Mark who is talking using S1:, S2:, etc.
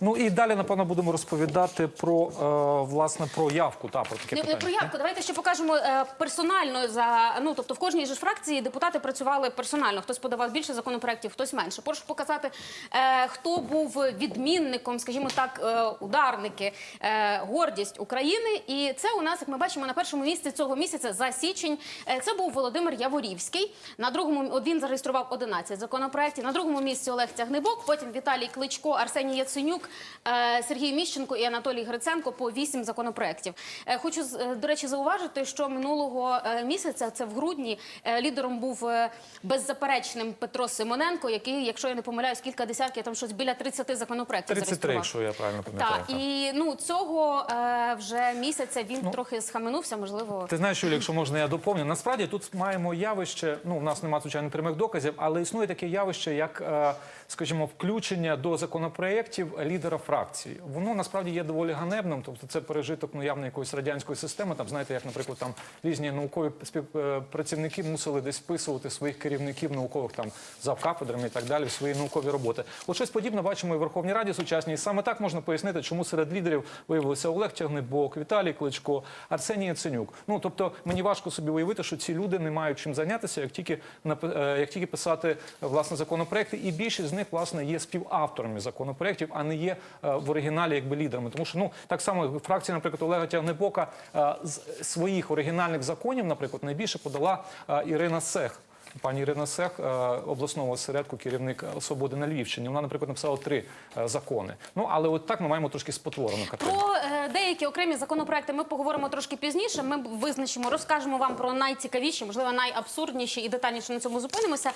S1: Ну і далі, напевно, будемо розповідати про е, власне про явку. Та про таке
S2: Не, не
S1: питання.
S2: про явку. Давайте ще покажемо е, персонально за ну тобто в кожній же ж фракції депутати працювали персонально. Хтось подавав більше законопроєктів, хтось менше. Прошу показати, е, хто був відмінником, скажімо так, е, ударники, е, гордість України. І це у нас, як ми бачимо, на першому місці цього місяця за січень. е, це був Володимир Яворівський. На другому він зареєстрував 11 законопроєктів. На другому місці Олег Тягнебок. Потім Віталій Кличко, Арсеній Яценюк, е, Сергій Міщенко і Анатолій Гриценко по 8 законопроєктів. Е, Хочу е, до речі зауважити, що минулого місяця, це в грудні, лідером був беззаперечним Петро Симоненко, який, якщо я не помиляюсь, кілька десятків там щось біля 30 законопроєктів
S1: 33,
S2: зареєстрував.
S1: якщо я правильно пам'ятаю.
S2: Так, і ну цього вже місяця він трохи схаменувся, можливо.
S1: Ти знаєш, Юлі, якщо можна, я доповню. Насправді тут маємо явище. Ну, в нас немає звичайно прямих доказів, але існує таке явище, як, скажімо, включення до законопроєктів лідера фракції. Воно насправді є доволі ганебним. Тобто, це пережиток ну, явно якоїсь радянської системи. Там знаєте, як, наприклад, там різні наукові співпрацівники мусили десь вписувати своїх керівників наукових там завкафедрами і так далі в свої наукові роботи. От щось подібне бачимо і в Верховній Раді сучасній. І Саме так можна пояснити, чому серед лідерів виявилися Олег Тягнебок, Віталій Кличко, Арсеній Яценюк. Ну тобто мені важко собі уявити, що ці люди не мають чим зайнятися, як тільки е, як тільки писати е, власне законопроекти, і більшість з них власне є співавторами законопроектів, а не є е, в оригіналі якби лідерами. Тому що ну так само фракція, наприклад, Олега Тягнебока е, з своїх оригінальних законів, наприклад, найбільше подала е, Ірина Сех. Пані Ірина Сех, обласного осередку, керівник свободи на Львівщині. Вона, наприклад, написала три закони. Ну але от так ми маємо трошки спотворену картину.
S2: Про деякі окремі законопроекти ми поговоримо трошки пізніше. Ми визначимо, розкажемо вам про найцікавіші, можливо, найабсурдніші і детальніше на цьому зупинимося.